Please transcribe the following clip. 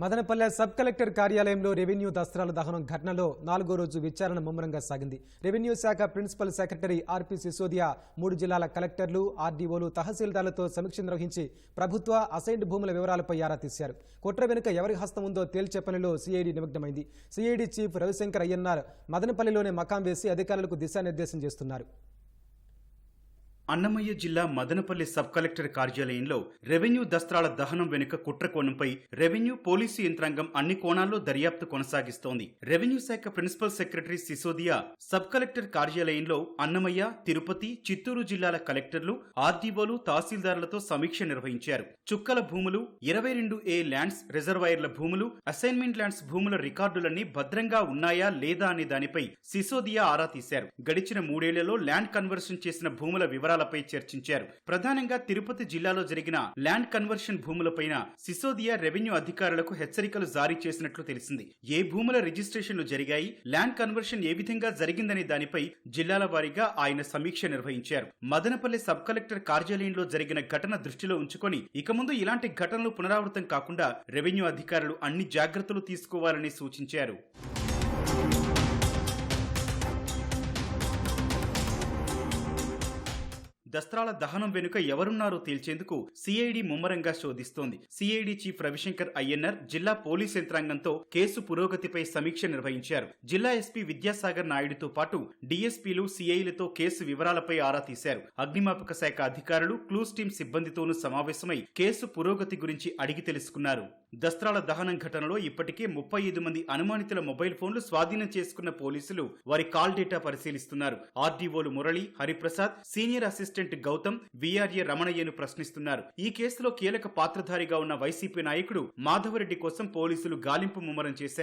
Madanapalle sub collector కార్యాలయంలో revenue దస్త్రాల దహనం ఘటనలో నాలుగో రోజు విచారణ ముమ్మరంగా సాగింది. రెవెన్యూ శాఖ ప్రిన్సిపల్ సెక్రటరీ ఆర్పి సిసోదియా మూడు జిల్లాల కలెక్టర్లు ఆర్డీఓలు తహసీల్దార్లతో సమీక్ష నిర్వహించి ప్రభుత్వ అసైన్డ్ భూముల వివరాలపై ఆరా తీశారు. కుట్ర వెనుక ఎవరి హస్తం ఉందో తేల్చే పనిలో సిఐడి నిమగ్నమైంది. సిఐడి చీఫ్ రవిశంకర్ అయ్యన్నార్ మదనపల్లిలోనే మకాం వేసి అధికారులకు దిశానిర్దేశం చేస్తున్నారు. అన్నమయ్య జిల్లా మదనపల్లి సబ్ కలెక్టర్ కార్యాలయంలో రెవెన్యూ దస్త్రాల దహనం వెనుక కుట్ర కోణంపై రెవెన్యూ పోలీసు యంత్రాంగం అన్ని కోణాల్లో దర్యాప్తు కొనసాగిస్తోంది. రెవెన్యూ శాఖ principal secretary Sisodia sub collector కార్యాలయంలో అన్నమయ్య తిరుపతి చిత్తూరు జిల్లాల కలెక్టర్లు ఆర్డీఓలు తహసీల్దార్లతో సమీక్ష నిర్వహించారు. చుక్కల భూములు ఇరవై రెండు ఏ ల్యాండ్స్ రిజర్వాయర్ల భూములు అసైన్మెంట్ ల్యాండ్స్ భూముల రికార్డులన్నీ భద్రంగా ఉన్నాయా లేదా అనే దానిపై సిసోదియా ఆరా తీశారు. గడిచిన మూడేళ్ళలో ల్యాండ్ కన్వర్షన్ చేసిన భూముల వివరాలపై చర్చించారు. ప్రధానంగా తిరుపతి జిల్లాలో జరిగిన ల్యాండ్ కన్వర్షన్ భూములపైన సిసోదియా రెవెన్యూ అధికారులకు హెచ్చరికలు జారీ చేసినట్లు తెలిసింది. ఏ భూముల రిజిస్ట్రేషన్లు జరిగాయి ల్యాండ్ కన్వర్షన్ ఏ విధంగా జరిగిందనే దానిపై జిల్లాల వారీగా ఆయన సమీక్ష నిర్వహించారు. మదనపల్లి సబ్ కలెక్టర్ కార్యాలయంలో జరిగిన ఘటన దృష్టిలో ఉంచుకొని ఇక ముందు ఇలాంటి ఘటనలు పునరావృతం కాకుండా రెవెన్యూ అధికారులు అన్ని జాగ్రత్తలు తీసుకోవాలని సూచించారు. దస్త్రాల దహనం వెనుక ఎవరున్నారో తేల్చేందుకు సిఐడి ముమ్మరంగా శోధిస్తోంది. సిఐడి చీఫ్ రవిశంకర్ అయ్యన్నర్ జిల్లా పోలీస్ యంత్రాంగంతో కేసు పురోగతిపై సమీక్ష నిర్వహించారు. జిల్లా ఎస్పీ విద్యాసాగర్ నాయుడుతో పాటు డీఎస్పీలు సిఐలతో కేసు వివరాలపై ఆరా తీశారు. అగ్నిమాపక శాఖ అధికారులు క్లూస్ టీం సిబ్బందితోనూ సమావేశమై కేసు పురోగతి గురించి అడిగి తెలుసుకున్నారు. దస్త్రాల దహనం ఘటనలో ఇప్పటికే ముప్పై ఐదు మంది అనుమానితుల మొబైల్ ఫోన్లు స్వాధీనం చేసుకున్న పోలీసులు వారి కాల్ డేటా పరిశీలిస్తున్నారు. ఆర్డీఓలు Murali Hariprasad senior assistant Gautam VRA రమణయ్యను ప్రశ్నిస్తున్నారు. ఈ కేసులో కీలక పాత్రధారిగా ఉన్న వైసీపీ నాయకుడు మాధవరెడ్డి కోసం పోలీసులు గాలింపు ముమ్మరం చేశారు.